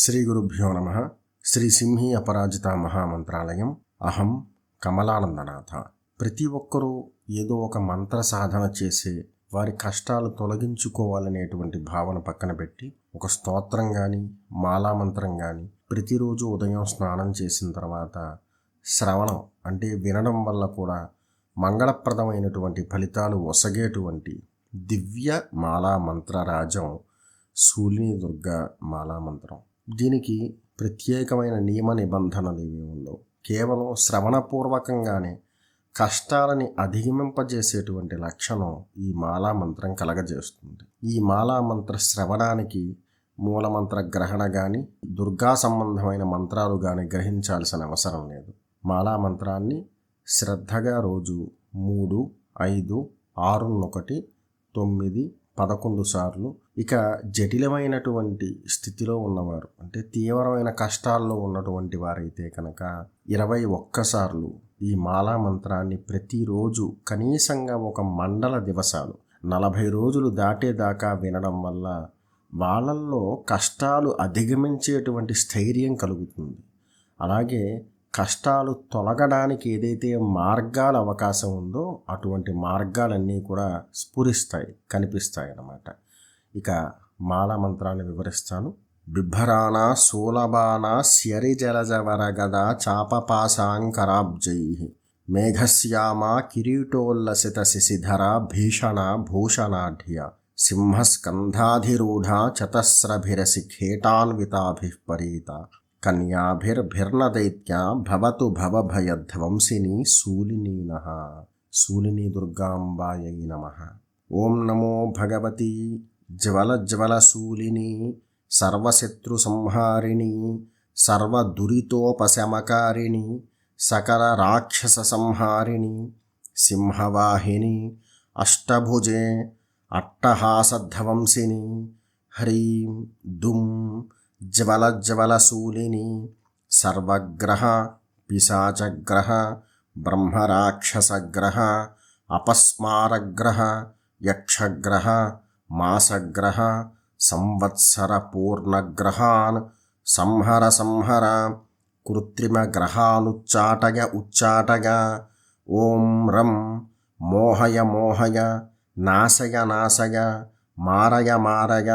శ్రీ గురుభ్యో నమ. శ్రీ సింహి అపరాజిత మహామంత్రాలయం. అహం కమలానందనాథ. ప్రతి ఒక్కరూ ఏదో ఒక మంత్ర సాధన చేసే వారి కష్టాలు తొలగించుకోవాలనేటువంటి భావన పక్కన పెట్టి ఒక స్తోత్రం కానీ మాలామంత్రం కానీ ప్రతిరోజు ఉదయం స్నానం చేసిన తర్వాత శ్రవణం అంటే వినడం వల్ల కూడా మంగళప్రదమైనటువంటి ఫలితాలు ఒసగేటువంటి దివ్య మాలా మంత్రరాజం శూలిని దుర్గ మాలామంత్రం. దీనికి ప్రత్యేకమైన నియమ నిబంధనలు ఏమీ ఉండవు. కేవలం శ్రవణపూర్వకంగానే కష్టాలని అధిగమింపజేసేటువంటి లక్షణం ఈ మాలా మంత్రం కలగజేస్తుంది. ఈ మాలా మంత్ర శ్రవణానికి మూలమంత్ర గ్రహణ కానీ దుర్గా సంబంధమైన మంత్రాలు కానీ గ్రహించాల్సిన అవసరం లేదు. మాలా మంత్రాన్ని శ్రద్ధగా రోజు మూడు ఐదు ఆరున్నొకటి తొమ్మిది పదకొండు సార్లు ఇక జటిలమైనటువంటి స్థితిలో ఉన్నవారు అంటే తీవ్రమైన కష్టాల్లో ఉన్నటువంటి వారైతే కనుక ఇరవై ఒక్కసార్లు ఈ మాలా మంత్రాన్ని ప్రతిరోజు కనీసంగా ఒక మండల దివసాలు నలభై రోజులు దాటేదాకా వినడం వల్ల వాళ్ళల్లో కష్టాలు అధిగమించేటువంటి స్థైర్యం కలుగుతుంది. అలాగే కష్టాలు తొలగడానికి ఏదైతే మార్గాల అవకాశం ఉందో అటువంటి మార్గాలన్నీ కూడా స్ఫురిస్తాయి కనిపిస్తాయి అన్నమాట ఇక మాల మంత్రాన్ని వివరిస్తాను. బిభ్రాణ శూలబాణ శరిజలజవరగద చాపపాశాంకరాబ్జై. మేఘశ్యామ కిరీటోల్లసిత శిశిధర భీషణ భూషణాఢ్య. సింహస్కంధాధిరూఢ చతస్రభిరసి ఖేటాన్వితాభిః పరీత. కన్యాభిర్భిర్నదైత్య భవతు భవభయధ్వంసిని శూలినీన శూలిని దుర్గాంబాయై నమ. ఓం నమో భగవతి జ్వలజ్వలశూలిని సర్వశత్రుసంహారిణి సర్వదురితోపశమకారిణి సకల రాక్షస సంహారిణి సింహవాహిని అష్టభుజే అట్టహాసధ్వంసిని హ్రీం దుం జ్వలజ్వలశూలిని సర్వగ్రహ పిశాచగ్రహ బ్రహ్మరాక్షసగ్రహ అపస్మారగ్రహ యక్షగ్రహ మాసగ్రహ సంవత్సర పూర్ణగ్రహాన్ సంహర సంహర కృత్రిమ గ్రహాలుచ్చాటగ ఉచ్చాటయ ఓం రం మోహయ మోహయ నాశయ నాశయ మారయ మారయ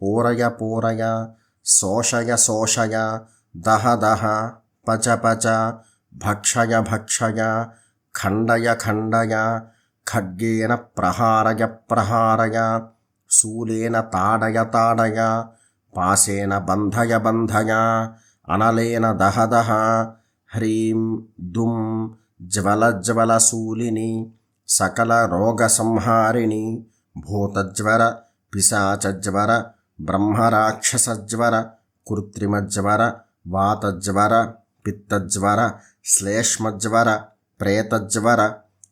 పూరయ పూరయ శోషయ శోషయ దహ దహ పచ పచ భక్షయ భక్షయ ఖండయ ఖండయ ఖడ్గేన ప్రహారయ ప్రహారయ శూలేన తాడయ తాడయ పాశేన బంధయ బంధయ అనలేన దహ దహ హ్రీం దుం జ్వలజ్వలశూలిని సకల రోగసంహారిణి భూతజ్వర పిశాచజ్వర బ్రహ్మరాక్షసజ్వర కృత్రిమజ్వర వాతజ్వర పిత్తజ్వర శ్లేష్మజ్వర ప్రేతజ్వర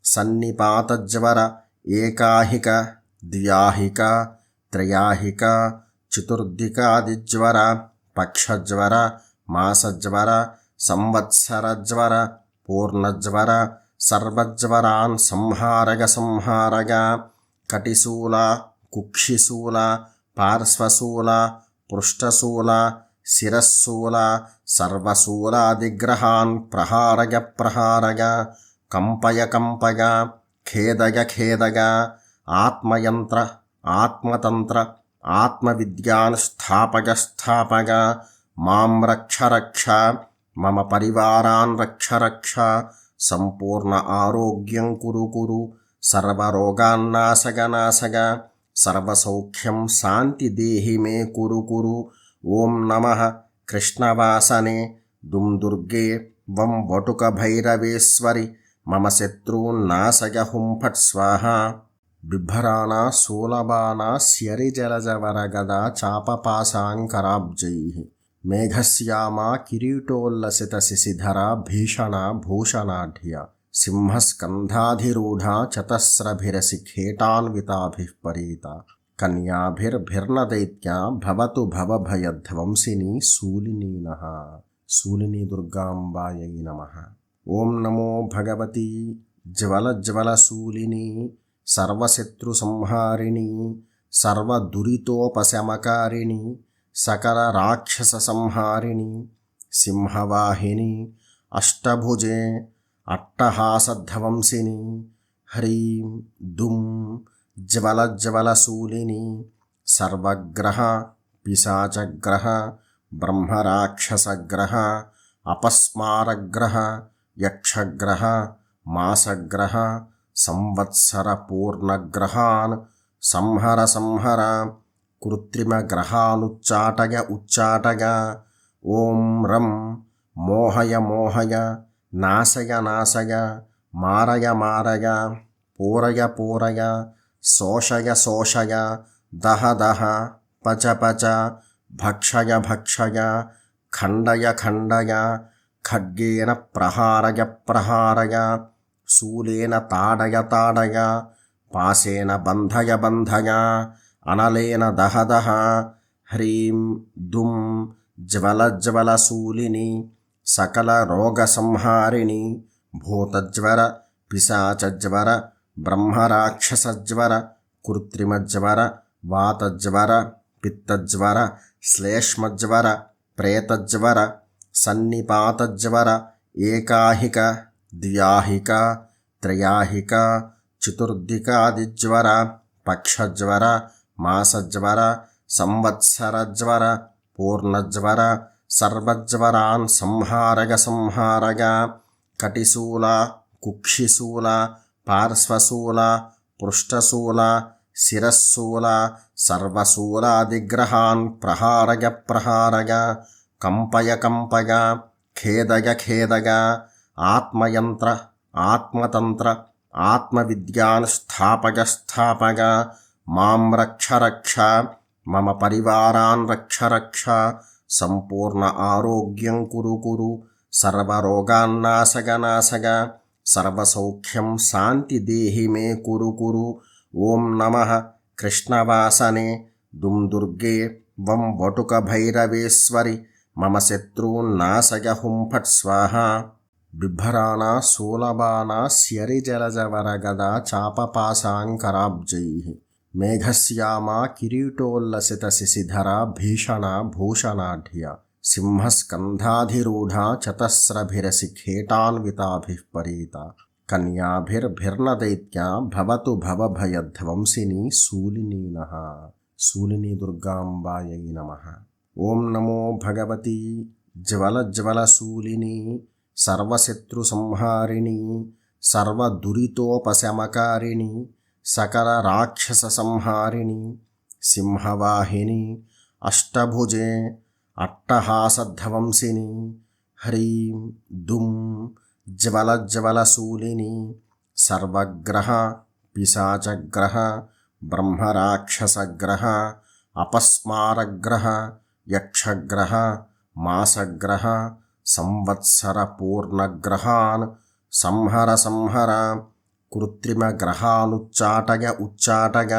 సన్నిపాతజ్వర ఏకాహిక ద్వ్యాహిక త్రయాహిక చతుర్దికాదిజ్వర పక్షజ్వర మాసజ్వర సంవత్సరజ్వర పూర్ణజ్వర సర్వజ్వరాన్ సంహారగ సంహారగ కటిశూల కుక్షిశూల పార్శ్వశూల పృష్ఠశూల శిరస్సూల సర్వశూలాదిగ్రహాన్ ప్రహారయ ప్రహారయ కంపయ కంపయ ఖేదయ ఖేదయ ఆత్మయంత్ర ఆత్మతంత్ర ఆత్మవిద్యాన్ స్థాపయ స్థాపయ మాం రక్ష రక్ష మమ పరివారాన్ రక్ష రక్ష సంపూర్ణ ఆరోగ్యం కురు కురు సర్వరోగాన్నాశగ నాశగ సర్వసౌఖ్యం శాంతి దేహి మే కురు కురు ఓం నమ కృష్ణవాసనే దుం దుర్గే వం వటుక భైరవేశ్వరి మమ శత్రూన్నాశయ హుంఫట్ స్వాహ. బిభ్రాణ శూలబాణ శరిజలజవరగద చాపపాశాంకరాబ్జై మేఘశ్యామ కిరీటోల్లసిత శిశిధర భీషణ భూషణాఢ్య సింహస్కంధాధిరూఢ చతస్రభిరసి ఖేటాన్వితాభిః పరీత కన్యాభిర్భిర్నదైత్య భవతు భవభయధ్వంసిని శూలినీన శూలిని దుర్గాంబాయై నమ ఓం నమో భగవతి సర్వశత్రు సంహారిణి సర్వదురితోపశమకారిణి సకల రాక్షస సంహారిణి సింహవాహిని అష్టభుజే అట్టహాసధ్వంసిని హ్రీం దుం జ్వలజ్వలశూలిని సర్వగ్రహ పిశాచగ్రహ బ్రహ్మరాక్షసగ్రహ అపస్మారగ్రహ యక్షగ్రహ మాసగ్రహ సంవత్సర పూర్ణగ్రహాన్ సంహర సంహర కృత్రిమ గ్రహాలుచ్చాటగ ఉచ్చాటయ ఓం రం మోహయ మోహయ నాశయ నాశయ మారయ మారయ పూరయ పూరయ శోషయ శోషయ దహ దహ పచ పచ భక్షయ భక్షయ ఖండయ ఖండయ ఖడ్గేన ప్రహారయ ప్రహారయ శూలేన తాడయ తాడయ పాశేన బంధయ బంధయ అనలేన దహ దహ హ్రీం దుం జ్వలజ్వలశూలిని సకల రోగసంహారిణి భూతజ్వర పిశాచజ్వర బ్రహ్మరాక్షసజ్వర కృత్రిమజ్వర వాతజ్వర పిత్తజ్వర శ్లేష్మజ్వర ప్రేతజ్వర సన్నిపాతజ్వర ఏకాహిక ద్వ్యాహిక త్రయాహిక చతుర్దికాదిజ్వర పక్షజ్వర మాసజ్వర సంవత్సరజ్వర పూర్ణజ్వర సర్వజ్వరాన్ సంహారగ సంహారగ కటిశూల కుక్షిశూల పార్శ్వశూల పృష్ఠశూల శిరస్సూల సర్వశూలాదిగ్రహాన్ ప్రహారయ ప్రహారయ కంపయ కంపయ ఖేదయ ఖేదయ ఆత్మయంత్ర ఆత్మతంత్ర ఆత్మవిద్యాన్ స్థాపయ స్థాపయ మాం రక్ష రక్ష మమ పరివారాన్ రక్ష రక్ష సంపూర్ణ ఆరోగ్యం కురు కురు సర్వరోగాన్నాశగ నాశగ సర్వసౌఖ్యం శాంతి దేహి మే కురు కురు ఓం నమ కృష్ణవాసనే దుం దుర్గే వం వటుక భైరవేశ్వరి మమ శత్రూన్నాశయ హుంఫట్ స్వాహ. బిభ్రాణ శూలబాణ స్యరిజలజవరగదా చాపపాశాంకరాబ్జై మేఘశ్యామ కిరీటోల్లసిత శిశిధర భీషణ భూషణాఢ్య సింహస్కంధాధిరూఢ చతస్రభిరసి ఖేటాన్వితాభిः పరీత కన్యాభిర్భిర్నదైత్యా భవతు భవభయధ్వంసిని శూలినీన శూలిని దుర్గాంబాయై నమ ఓం నమో భగవతి సర్వశత్రు సంహారిణి సర్వదురితోపశమకారిణి సకల రాక్షస సంహారిణి సింహవాహిని అష్టభుజే అట్టహాసధ్వంసిని హ్రీం దుం జ్వలజ్వలశూలిని సర్వగ్రహ పిశాచగ్రహ బ్రహ్మరాక్షసగ్రహ అపస్మారగ్రహ యక్షగ్రహ మాసగ్రహ సంవత్సర పూర్ణగ్రహాన్ సంహర సంహర కృత్రిమ గ్రహాలుచ్చాటగ ఉచ్చాటయ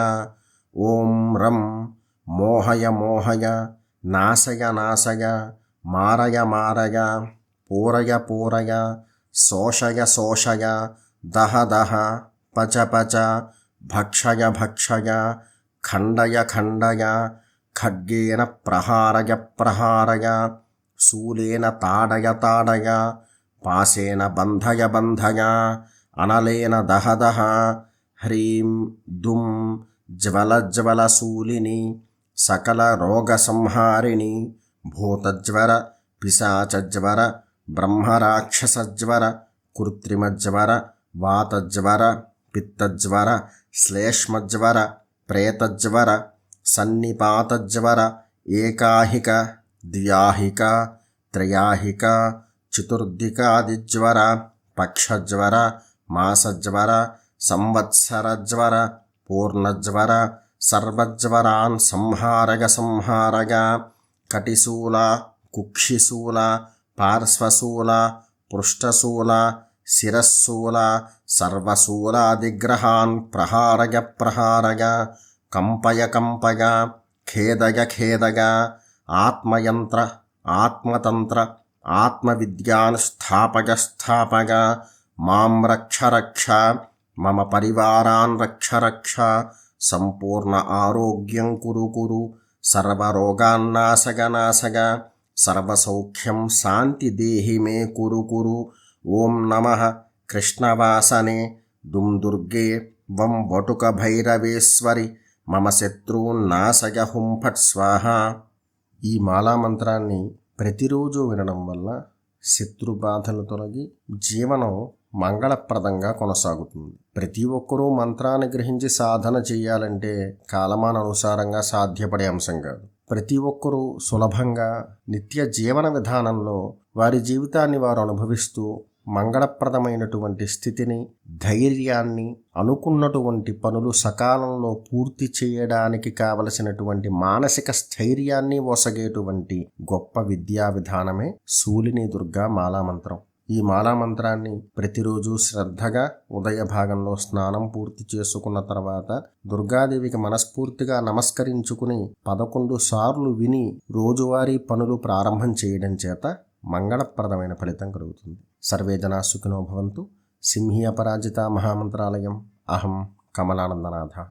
ఓం రం మోహయ మోహయ నాశయ నాశయ మారయ మారయ పూరయ పూరయ శోషయ శోషయ దహ దహ పచ పచ భక్షయ భక్షయ ఖండయ ఖండయ ఖడ్గేన ప్రహారయ ప్రహారయ శూలేన తాడయ తాడయ పాశేన బంధయ బంధయ అనలేన దహ దహ హ్రీం దుం జ్వలజ్వలశూలిని సకల రోగసంహారిణి భూతజ్వర పిశాచజ్వర బ్రహ్మరాక్షసజ్వర కృత్రిమజ్వర వాతజ్వర పిత్తజ్వర శ్లేష్మజ్వర ప్రేతజ్వర సన్నిపాతజ్వర ఏకాహిక ద్వ్యాహిక త్రయాహిక చతుర్దికాదిజ్వర పక్షజ్వర మాసజ్వర సంవత్సరజ్వర పూర్ణజ్వర సర్వజ్వరాన్ సంహారగ సంహారగ కటిశూల కుక్షిశూల పార్శ్వశూల పృష్ఠశూల శిరస్సూల సర్వశూలాదిగ్రహాన్ ప్రహారయ ప్రహారయ కంపయ కంపయ ఖేదయ ఖేదయ ఆత్మయంత్ర ఆత్మతంత్ర ఆత్మవిద్యాన్ స్థాపయ స్థాపయ మాం రక్ష రక్ష మమ పరివారాన్ రక్ష రక్ష సంపూర్ణ ఆరోగ్యం కురు కురు సర్వరోగాన్నాశగనాశగ సర్వసౌఖ్యం శాంతి దేహి మే కురు కురు ఓం నమ కృష్ణవాసనే దుం దుర్గే వం వటుక భైరవేశ్వరి మమ శత్రూన్నాశయ హుంఫట్ స్వాహ. ఈ మాలామంత్రాన్ని ప్రతిరోజు వినడం వల్ల శత్రు బాధలు తొలగి జీవనం మంగళప్రదంగా కొనసాగుతుంది. ప్రతి ఒక్కరూ మంత్రాన్ని గ్రహించి సాధన చేయాలంటే కాలమానానుసారంగా సాధ్యపడే అంశం కాదు. ప్రతి ఒక్కరూ సులభంగా నిత్య జీవన విధానంలో వారి జీవితాన్ని వారు అనుభవిస్తూ మంగళప్రదమైనటువంటి స్థితిని ధైర్యాన్ని అనుకున్నటువంటి పనులు సకాలంలో పూర్తి చేయడానికి కావలసినటువంటి మానసిక స్థైర్యాన్ని ఒసగేటువంటి గొప్ప విద్యా విధానమే శూలిని దుర్గా మాలామంత్రం. ఈ మాలామంత్రాన్ని ప్రతిరోజు శ్రద్ధగా ఉదయ భాగంలో స్నానం పూర్తి చేసుకున్న తర్వాత దుర్గాదేవికి మనస్ఫూర్తిగా నమస్కరించుకుని పదకొండు సార్లు విని రోజువారీ పనులు ప్రారంభం చేయడం చేత మంగళప్రదమైన ఫలితం కలుగుతుంది. సర్వే జనా సుఖినో భవంతు. సింహీ అపరాజిత మహామంత్రాలయం. అహం కమలానందనాథ.